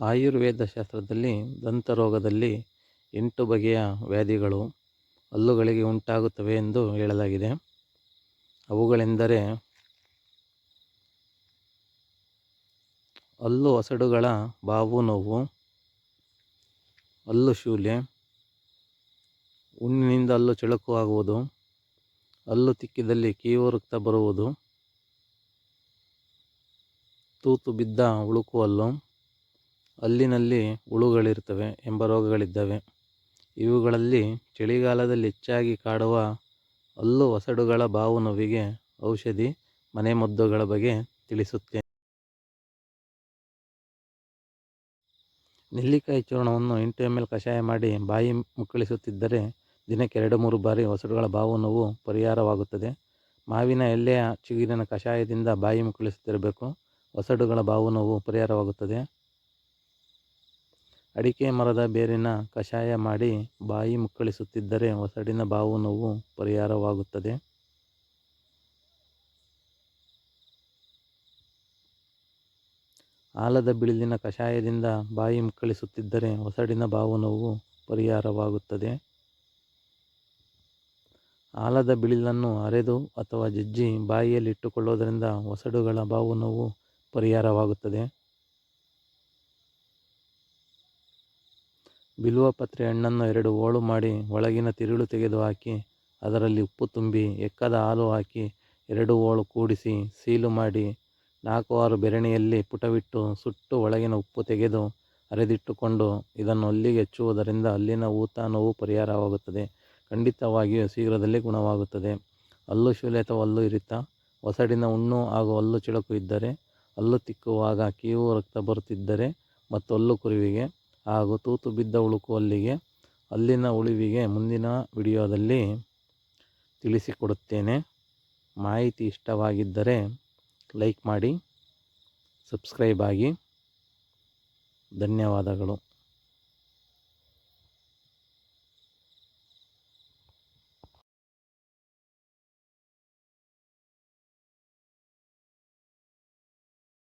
ಆಯುರ್ವೇದ ಶಾಸ್ತ್ರದಲ್ಲಿ ದಂತರೋಗದಲ್ಲಿ ಎಂಟು ಬಗೆಯ ವ್ಯಾಧಿಗಳು ಹಲ್ಲುಗಳಿಗೆ ಉಂಟಾಗುತ್ತವೆ ಎಂದು ಹೇಳಲಾಗಿದೆ. ಅವುಗಳೆಂದರೆ ಹಲ್ಲು ಒಸಡುಗಳ ಬಾವು ನೋವು, ಹಲ್ಲು ಶೂಲೆ ಹುಣ್ಣಿನಿಂದ ಹಲ್ಲು ಚಳಕು ಆಗುವುದು, ಹಲ್ಲು ತಿಕ್ಕಿದಲ್ಲಿ ಕೀವು ರಕ್ತ ಬರುವುದು, ತೂತು ಬಿದ್ದ ಉಳುಕು ಹಲ್ಲು ಹಲ್ಲಿನಲ್ಲಿ ಹುಳುಗಳಿರ್ತವೆ ಎಂಬ ರೋಗಗಳಿದ್ದಾವೆ. ಇವುಗಳಲ್ಲಿ ಚಳಿಗಾಲದಲ್ಲಿ ಹೆಚ್ಚಾಗಿ ಕಾಡುವ ಹಲ್ಲು ಒಸಡುಗಳ ಬಾವು ನೋವಿಗೆ ಔಷಧಿ ಮನೆಮದ್ದುಗಳ ಬಗ್ಗೆ ತಿಳಿಸುತ್ತೇನೆ. ನೆಲ್ಲಿಕಾಯಿ ಚೂರ್ಣವನ್ನು ಎಂಟು ಎಂ ಎಲ್ ಕಷಾಯ ಮಾಡಿ ಬಾಯಿ ಮುಕ್ಕಳಿಸುತ್ತಿದ್ದರೆ ದಿನಕ್ಕೆ ಎರಡು ಮೂರು ಬಾರಿ ಒಸಡುಗಳ ಬಾವು ನೋವು ಪರಿಹಾರವಾಗುತ್ತದೆ. ಮಾವಿನ ಎಲೆಯ ಚಿಗುರಿನ ಕಷಾಯದಿಂದ ಬಾಯಿ ಮುಕ್ಕಳಿಸುತ್ತಿರಬೇಕು. ಒಸಡುಗಳ ಬಾವು ನೋವು ಪರಿಹಾರವಾಗುತ್ತದೆ. ಅಡಿಕೆ ಮರದ ಬೇರಿನ ಕಷಾಯ ಮಾಡಿ ಬಾಯಿ ಮುಕ್ಕಳಿಸುತ್ತಿದ್ದರೆ ಒಸಡಿನ ಬಾವು ನೋವು ಪರಿಹಾರವಾಗುತ್ತದೆ. ಆಲದ ಬಿಳಿಲಿನ ಕಷಾಯದಿಂದ ಬಾಯಿ ಮುಕ್ಕಳಿಸುತ್ತಿದ್ದರೆ ಒಸಡಿನ ಬಾವು ನೋವು ಪರಿಹಾರವಾಗುತ್ತದೆ. ಆಲದ ಬಿಳಿಲನ್ನು ಅರೆದು ಅಥವಾ ಜಜ್ಜಿ ಬಾಯಿಯಲ್ಲಿ ಇಟ್ಟುಕೊಳ್ಳುವುದರಿಂದ ಒಸಡುಗಳ ಬಾವು ನೋವು ಪರಿಹಾರವಾಗುತ್ತದೆ. ಬಿಲ್ವಪತ್ರೆ ಹಣ್ಣನ್ನು ಎರಡು ಹೋಳು ಮಾಡಿ ಒಳಗಿನ ತಿರುಳು ತೆಗೆದು ಹಾಕಿ, ಅದರಲ್ಲಿ ಉಪ್ಪು ತುಂಬಿ, ಎಕ್ಕದ ಹಾಲು ಹಾಕಿ ಎರಡು ಹೋಳು ಕೂಡಿಸಿ ಸೀಲು ಮಾಡಿ, ನಾಲ್ಕು ಆರು ಬೆರಣಿಯಲ್ಲಿ ಪುಟವಿಟ್ಟು ಸುಟ್ಟು ಒಳಗಿನ ಉಪ್ಪು ತೆಗೆದು ಅರೆದಿಟ್ಟುಕೊಂಡು ಇದನ್ನು ಅಲ್ಲಿಗೆ ಹೆಚ್ಚುವುದರಿಂದ ಅಲ್ಲಿನ ಊತ ನೋವು ಪರಿಹಾರವಾಗುತ್ತದೆ. ಖಂಡಿತವಾಗಿಯೂ ಶೀಘ್ರದಲ್ಲೇ ಗುಣವಾಗುತ್ತದೆ. ಹಲ್ಲು ಶೂಲೆ ಅಥವಾ ಹಲ್ಲು ಇರಿತ ಒಸಡಿನ ಹುಣ್ಣು ಹಾಗೂ ಹಲ್ಲು ಚಿಳಕು ಇದ್ದರೆ, ಹಲ್ಲು ತಿಕ್ಕುವಾಗ ಕೀವು ರಕ್ತ ಬರುತ್ತಿದ್ದರೆ ಮತ್ತು ಹಲ್ಲು ಕುರಿವಿಗೆ ಹಾಗೂ ತೂತು ಬಿದ್ದ ಉಳುಕು ಅಲ್ಲಿಗೆ, ಅಲ್ಲಿನ ಉಳಿವಿಗೆ ಮುಂದಿನ ವಿಡಿಯೋದಲ್ಲಿ ತಿಳಿಸಿಕೊಡುತ್ತೇನೆ. ಮಾಹಿತಿ ಇಷ್ಟವಾಗಿದ್ದರೆ ಲೈಕ್ ಮಾಡಿ, ಸಬ್ಸ್ಕ್ರೈಬ್ ಆಗಿ. ಧನ್ಯವಾದಗಳು.